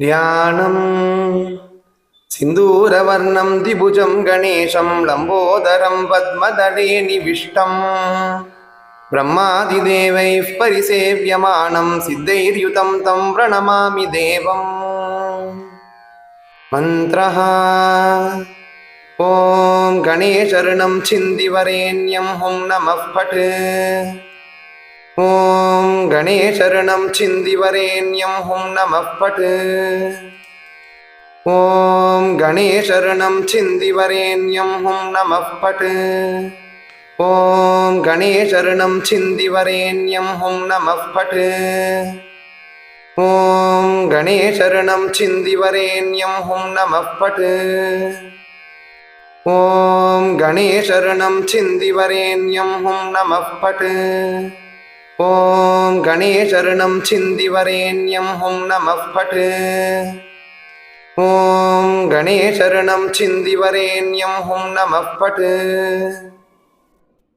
ध्यानम् सिन्दूरवर्णं द्विभुजं गणेशं लम्बोदरं पद्मदले निविष्टम् ब्रह्मादिदेवैः परिसेव्यमानं सिद्धैर्युतं तं प्रणमामि देवम् मन्त्रः ॐ गणेशरणं छिन्दिवरेण्यं हुं नमः फट् ॐ गणेशरणं छिन्दिवरेण्यं हुं नमः फट् ॐ गणेशरणं छिन्दिवरेण्यं हुं नमः फट् ॐ गणेशरणं छिन्दिवरेण्यं हुं नमः फट् ॐ गणेशरणं छिन्दिवरेण्यं हुं नमः फट् ॐ गणेशरणं छिन्दिवरेण्यं हुं नमः फट् ॐ गणेशरणं छिन्दिवरेण्यं हुं नमः फट् ॐ गणेशरणं छिन्दिवरेण्यं हुं नमः फट्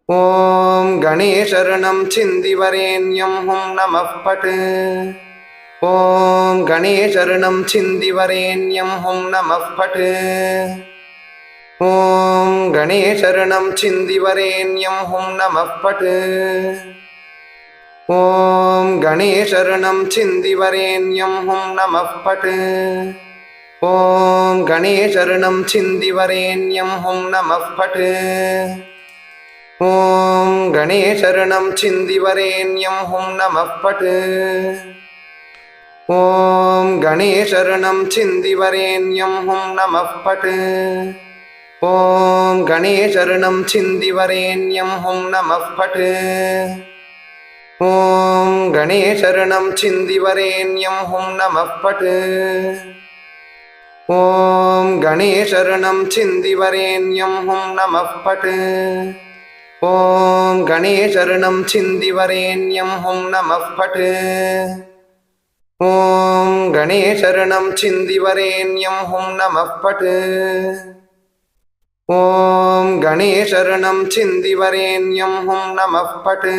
ॐ गणेशरणं छिन्दिवरेण्यं हुं नमः फट् ॐ गणेशरणं छिन्दिवरेण्यं हुं नमः फट् ॐ गणेशरणं छिन्दिवरेण्यं हुं नमः फट् ॐ गणेशरणं छिन्दिवरेण्यं हुं नमः फट् ॐ गणेशरणं छिन्दिवरेण्यं हुं नमः फट् ॐ गणेशरणं छिन्दिवरेण्यं हुं नमः फट् ॐ गणेशरणं छिन्दिवरेण्यं हुं नमः फट् ॐ गणेशरणं छिन्दिवरेण्यं हुं नमः फट् ஓம் கணேசரணம் சிந்திவரேண்யம் ஹும் நமப்பட்டு ஓம் கணேசரணம் சிந்திவரேண்யம் ஹும் நமப்பட்டு ஓம் கணேசரணம் சிந்திவரேண்யம் ஹும் நமப்பட்டு ஓம் கணேசரணம் சிந்திவரேண்யம் ஹும் நமப்பட்டு ஓம் கணேசரணம் சிந்திவரேண்யம் ஹும் நமப்பட்டு